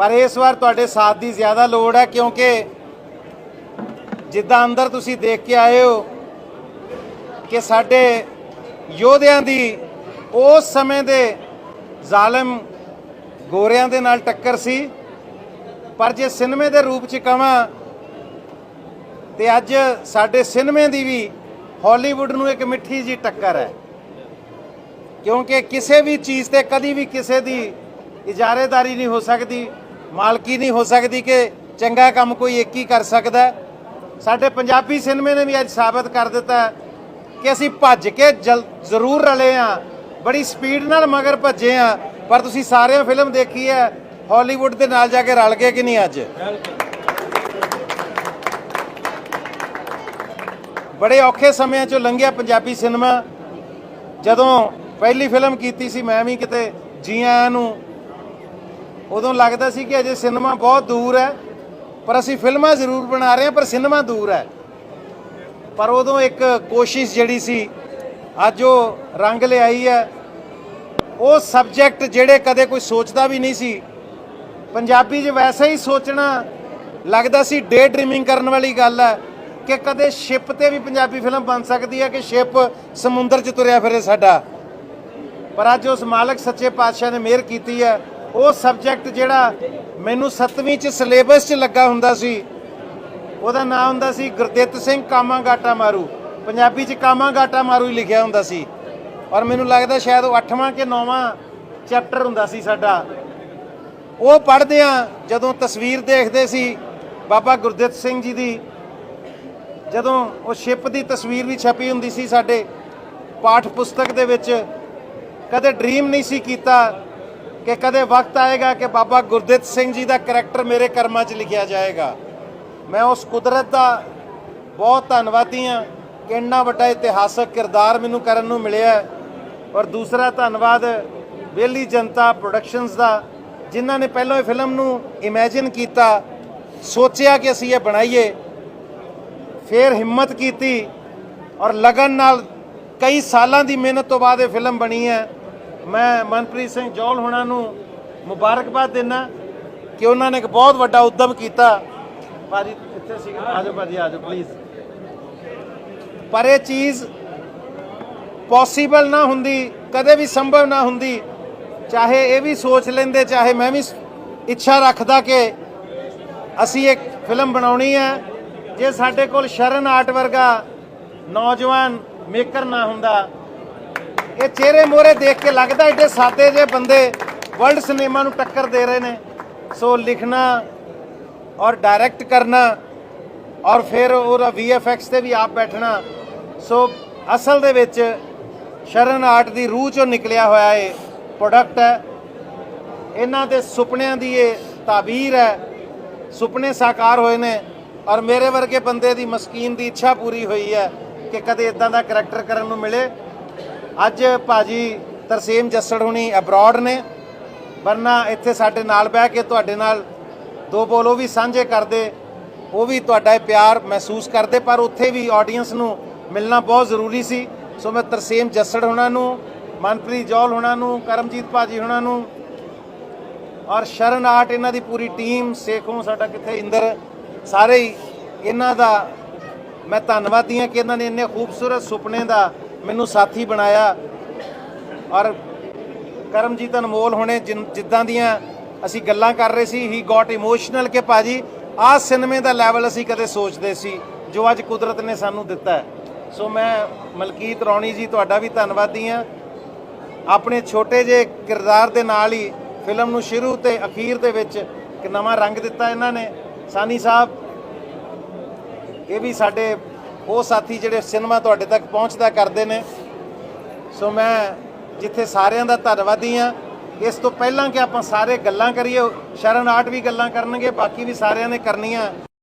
ਪਰ ਇਸ ਵਾਰ ਤੁਹਾਡੇ ਸਾਥ ਦੀ ਜ਼ਿਆਦਾ ਲੋੜ ਹੈ ਕਿਉਂਕਿ ਜਿੱਦਾਂ ਅੰਦਰ ਤੁਸੀਂ ਦੇਖ ਕੇ ਆਏ ਹੋ ਕਿ ਸਾਡੇ ਯੋਧਿਆਂ ਦੀ ਉਸ ਸਮੇਂ ਦੇ ਜ਼ਾਲਮ ਗੋਰਿਆਂ ਦੇ ਨਾਲ ਟੱਕਰ ਸੀ। ਪਰ ਜੇ ਸਿਨੇਮੇ ਦੇ ਰੂਪ ਚ ਕਵਾਂ ਤੇ ਅੱਜ ਸਾਡੇ ਸਿਨੇਮੇ ਦੀ ਵੀ ਹਾਲੀਵੁੱਡ ਨੂੰ ਇੱਕ ਮਿੱਠੀ ਜੀ ਟੱਕਰ ਹੈ। ਕਿਉਂਕਿ ਕਿਸੇ ਵੀ ਚੀਜ਼ ਤੇ ਕਦੀ ਵੀ ਕਿਸੇ ਦੀ ਇਜਾਰੇਦਾਰੀ ਨਹੀਂ ਹੋ ਸਕਦੀ। ਮਾਲਕੀ ਨਹੀਂ ਹੋ ਸਕਦੀ ਕਿ ਚੰਗਾ ਕੰਮ ਕੋਈ ਇੱਕ ਹੀ ਕਰ ਸਕਦਾ। ਸਾਡੇ ਪੰਜਾਬੀ ਸਿਨੇਮੇ ਨੇ ਵੀ ਅੱਜ ਸਾਬਤ ਕਰ ਦਿੱਤਾ ਕਿ ਅਸੀਂ ਭੱਜ ਕੇ ਜਲ- ਜ਼ਰੂਰ ਰਲੇ ਆ ਬੜੀ ਸਪੀਡ ਨਾਲ ਮਗਰ ਭੱਜੇ ਆ ਪਰ ਤੁਸੀਂ ਸਾਰਿਆਂ ਫਿਲਮ ਦੇਖੀ ਹੈ, ਹਾਲੀਵੁੱਡ ਦੇ ਨਾਲ ਜਾ ਕੇ ਰਲ ਗਏ ਕਿ ਨਹੀਂ ਅੱਜ? ਬੜੇ ਔਖੇ ਸਮਿਆਂ ਚੋਂ ਲੰਘਿਆ ਪੰਜਾਬੀ ਸਿਨੇਮਾ। ਜਦੋਂ ਪਹਿਲੀ ਫਿਲਮ ਕੀਤੀ ਸੀ, ਮੈਂ ਵੀ ਕਿਤੇ ਜੀਆਂ ਨੂੰ ਉਦੋਂ ਲੱਗਦਾ ਸੀ ਕਿ ਅਜੇ ਸਿਨੇਮਾ ਬਹੁਤ ਦੂਰ ਹੈ, ਪਰ ਅਸੀਂ ਫਿਲਮਾਂ ਜ਼ਰੂਰ ਬਣਾ ਰਹੇ ਹਾਂ, ਪਰ ਸਿਨੇਮਾ ਦੂਰ ਹੈ। ਪਰ ਉਦੋਂ ਇੱਕ ਕੋਸ਼ਿਸ਼ ਜਿਹੜੀ ਸੀ, ਅੱਜ ਉਹ ਰੰਗ ਲਿਆਈ ਹੈ। ਉਹ ਸਬਜੈਕਟ ਜਿਹੜੇ ਕਦੇ ਕੋਈ ਸੋਚਦਾ ਵੀ ਨਹੀਂ ਸੀ। ਪੰਜਾਬੀ 'ਚ ਵੈਸੇ ਹੀ ਸੋਚਣਾ ਲੱਗਦਾ ਸੀ ਡੇ ਡ੍ਰੀਮਿੰਗ ਕਰਨ ਵਾਲੀ ਗੱਲ ਹੈ ਕਿ ਕਦੇ ਸ਼ਿਪ ਤੇ ਵੀ ਪੰਜਾਬੀ ਫਿਲਮ ਬਣ ਸਕਦੀ ਹੈ ਕਿ ਸ਼ਿਪ ਸਮੁੰਦਰ 'ਚ ਤੁਰਿਆ ਫਿਰੇ ਸਾਡਾ। ਪਰ ਅੱਜ ਉਸ ਮਾਲਕ ਸੱਚੇ ਪਾਤਸ਼ਾਹ ਨੇ ਮਿਹਰ ਕੀਤੀ ਹੈ। ਉਹ ਸਬਜੈਕਟ ਜਿਹੜਾ ਮੈਨੂੰ 7ਵੀਂ 'ਚ ਸਿਲੇਬਸ 'ਚ ਲੱਗਾ ਹੁੰਦਾ ਸੀ, ਉਹਦਾ ਨਾਮ ਹੁੰਦਾ ਸੀ ਗੁਰਦਿੱਤ ਸਿੰਘ ਕਾਮਾ ਗਾਟਾ ਮਾਰੂ। ਪੰਜਾਬੀ 'ਚ ਕਾਮਾ ਗਾਟਾ ਮਾਰੂ ਹੀ ਲਿਖਿਆ ਹੁੰਦਾ ਸੀ। ਔਰ ਮੈਨੂੰ ਲੱਗਦਾ ਸ਼ਾਇਦ ਉਹ 8ਵਾਂ ਕਿ 9ਵਾਂ ਚੈਪਟਰ ਹੁੰਦਾ ਸੀ ਸਾਡਾ। ਉਹ ਪੜ੍ਹਦੇ ਆ ਜਦੋਂ ਤਸਵੀਰ ਦੇਖਦੇ ਸੀ ਬਾਬਾ ਗੁਰਦਿੱਤ ਸਿੰਘ ਜੀ ਦੀ, ਜਦੋਂ ਉਹ ਸ਼ਿਪ ਦੀ ਤਸਵੀਰ ਵੀ ਛਪੀ ਹੁੰਦੀ ਸੀ ਸਾਡੇ ਪਾਠ ਪੁਸਤਕ ਦੇ ਵਿੱਚ, ਕਦੇ ਡ੍ਰੀਮ ਨਹੀਂ ਸੀ ਕੀਤਾ। ਕਿ ਕਦੇ ਵਕਤ ਆਏਗਾ ਕਿ ਬਾਬਾ ਗੁਰਦਿੱਤ ਸਿੰਘ ਜੀ ਦਾ ਕੈਰੈਕਟਰ ਮੇਰੇ ਕਰਮਾਂ 'ਚ ਲਿਖਿਆ ਜਾਏਗਾ। ਮੈਂ ਉਸ ਕੁਦਰਤ ਦਾ ਬਹੁਤ ਧੰਨਵਾਦੀ ਹਾਂ ਕਿ ਇੰਨਾ ਵੱਡਾ ਇਤਿਹਾਸਕ ਕਿਰਦਾਰ ਮੈਨੂੰ ਕਰਨ ਨੂੰ ਮਿਲਿਆ ਔਰ ਦੂਸਰਾ ਧੰਨਵਾਦ ਵੇਲੀ ਜਨਤਾ ਪ੍ਰੋਡਕਸ਼ਨਸ ਦਾ, ਜਿਨ੍ਹਾਂ ਨੇ ਪਹਿਲਾਂ ਇਹ ਫਿਲਮ ਨੂੰ ਇਮੇਜਿਨ ਕੀਤਾ, ਸੋਚਿਆ ਕਿ ਅਸੀਂ ਇਹ ਬਣਾਈਏ। ਫਿਰ ਹਿੰਮਤ ਕੀਤੀ ਔਰ ਲਗਨ ਨਾਲ ਕਈ ਸਾਲਾਂ ਦੀ ਮਿਹਨਤ ਤੋਂ ਬਾਅਦ ਇਹ ਫਿਲਮ ਬਣੀ ਹੈ। ਮੈਂ ਮਨਪ੍ਰੀਤ ਸਿੰਘ ਜੌਲ ਹੁਣਾਂ ਨੂੰ ਮੁਬਾਰਕਬਾਦ ਦਿੰਦਾ ਕਿ ਉਹਨਾਂ ਨੇ ਇੱਕ ਬਹੁਤ ਵੱਡਾ ਉਦਮ ਕੀਤਾ। ਭਾਜੀ, ਇੱਥੇ ਸੀ ਆਜੋ ਭਾਜੀ ਆਜੋ ਪਲੀਜ਼ ਪਰ ਇਹ ਚੀਜ਼ ਪੋਸੀਬਲ ਨਾ ਹੁੰਦੀ, ਕਦੇ ਵੀ ਸੰਭਵ ਨਾ ਹੁੰਦੀ। ਚਾਹੇ ਇਹ ਵੀ ਸੋਚ ਲੈਂਦੇ, ਚਾਹੇ ਮੈਂ ਵੀ ਇੱਛਾ ਰੱਖਦਾ ਕਿ ਅਸੀਂ ਇੱਕ ਫਿਲਮ ਬਣਾਉਣੀ ਹੈ, ਜੇ ਸਾਡੇ ਕੋਲ ਸ਼ਰਨ ਆਰਟ ਵਰਗਾ ਨੌਜਵਾਨ ਮੇਕਰ ਨਾ ਹੁੰਦਾ ਇਹ ਚਿਹਰੇ ਮੋਰੇ ਦੇਖ ਕੇ ਲੱਗਦਾ ਏਡੇ ਸਾਦੇ ਜੇ ਬੰਦੇ ਵਰਲਡ ਸਿਨੇਮਾ ਨੂੰ ਟੱਕਰ ਦੇ ਰਹੇ ਨੇ। ਸੋ ਲਿਖਣਾ ਔਰ ਡਾਇਰੈਕਟ ਕਰਨਾ ਔਰ ਫਿਰ ਉਹਦਾ VFX ਤੇ ਵੀ ਆਪ ਬੈਠਣਾ। ਸੋ ਅਸਲ ਦੇ ਵਿੱਚ ਸ਼ਰਨ ਆਰਟ ਦੀ ਰੂਹ ਚੋਂ ਨਿਕਲਿਆ ਹੋਇਆ ਇਹ ਪ੍ਰੋਡਕਟ ਹੈ। ਇਹਨਾਂ ਦੇ ਸੁਪਨਿਆਂ ਦੀ ਇਹ ਤਾਬੀਰ ਹੈ। ਸੁਪਨੇ ਸਾਕਾਰ ਹੋਏ ਨੇ ਔਰ ਮੇਰੇ ਵਰਗੇ ਬੰਦੇ ਦੀ ਮਸਕੀਨ ਦੀ ਇੱਛਾ ਪੂਰੀ ਹੋਈ ਹੈ ਕਿ ਕਦੇ ਇਦਾਂ ਦਾ ਕਰੈਕਟਰ ਕਰਨ ਨੂੰ ਮਿਲੇ। ਅੱਜ ਭਾਜੀ ਤਰਸੇਮ ਜੱਸੜ ਹੁਣੀ ਅਬਰੋਡ ਨੇ। ਵਰਨਾ ਇੱਥੇ ਸਾਡੇ ਨਾਲ ਬਹਿ ਕੇ ਤੁਹਾਡੇ ਨਾਲ ਦੋ ਬੋਲ ਉਹ ਵੀ ਸਾਂਝੇ ਕਰਦੇ, ਉਹ ਵੀ ਤੁਹਾਡਾ ਇਹ ਪਿਆਰ ਮਹਿਸੂਸ ਕਰਦੇ, ਪਰ ਉੱਥੇ ਵੀ ਆਡੀਅנס ਨੂੰ ਮਿਲਣਾ ਬਹੁਤ ਜ਼ਰੂਰੀ ਸੀ। ਸੋ ਮੈਂ ਤਰਸੇਮ ਜੱਸੜ ਹੁਣਾਂ ਨੂੰ, ਮਨਪ੍ਰੀਤ ਜੌਲ ਹੁਣਾਂ ਨੂੰ, ਕਰਮਜੀਤ ਭਾਜੀ ਹੁਣਾਂ ਨੂੰ ਔਰ ਸ਼ਰਨ ਆਰਟ ਇਹਨਾਂ ਦੀ ਪੂਰੀ ਟੀਮ ਸੇਖੋਂ ਸਾਡਾ ਕਿੱਥੇ ਇੰਦਰ, ਸਾਰੇ ਹੀ ਇਹਨਾਂ ਦਾ ਮੈਂ ਧੰਨਵਾਦੀ ਹਾਂ ਕਿ ਇਹਨਾਂ ਨੇ ਇੰਨੇ ਖੂਬਸੂਰਤ ਸੁਪਨੇ ਦਾ ਮੈਨੂੰ ਸਾਥੀ ਬਣਾਇਆ ਔਰ ਕਰਮਜੀਤ ਅਨਮੋਲ ਹੋਣੇ ਜਿਨ- ਜਿੱਦਾਂ ਦੀਆਂ ਅਸੀਂ ਗੱਲਾਂ ਕਰ ਰਹੇ ਸੀ ਹੀ ਗਾਟ ਇਮੋਸ਼ਨਲ ਕਿ ਭਾਜੀ ਆਹ ਸਿਨੇਮੇ ਦਾ ਲੈਵਲ ਅਸੀਂ ਕਦੇ ਸੋਚਦੇ ਸੀ, ਜੋ ਅੱਜ ਕੁਦਰਤ ਨੇ ਸਾਨੂੰ ਦਿੱਤਾ ਹੈ। ਸੋ ਮੈਂ ਮਲਕੀਤ ਰੌਣੀ ਜੀ, ਤੁਹਾਡਾ ਵੀ ਧੰਨਵਾਦੀ ਹਾਂ। ਆਪਣੇ ਛੋਟੇ ਜਿਹੇ ਕਿਰਦਾਰ ਦੇ ਨਾਲ ਹੀ ਫਿਲਮ ਨੂੰ ਸ਼ੁਰੂ ਤੇ ਅਖੀਰ ਦੇ ਵਿੱਚ ਇੱਕ ਨਵਾਂ ਰੰਗ ਦਿੱਤਾ ਇਹਨਾਂ ਨੇ। ਸਾਨੀ ਸਾਹਿਬ, ਇਹ ਵੀ ਸਾਡੇ ਉਹ ਸਾਥੀ ਜਿਹੜੇ ਸਿਨੇਮਾ ਤੁਹਾਡੇ ਤੱਕ ਪਹੁੰਚਦਾ ਕਰਦੇ ਨੇ। ਸੋ ਮੈਂ ਜਿੱਥੇ ਸਾਰਿਆਂ ਦਾ ਧੰਨਵਾਦੀ ਆ ਇਸ ਤੋਂ ਪਹਿਲਾਂ ਕਿ ਆਪਾਂ ਸਾਰੇ ਗੱਲਾਂ ਕਰੀਏ, ਸ਼ਰਨ ਆਟ ਵੀ ਗੱਲਾਂ ਕਰਨਗੇ, ਬਾਕੀ ਵੀ ਸਾਰਿਆਂ ਨੇ ਕਰਨੀਆਂ।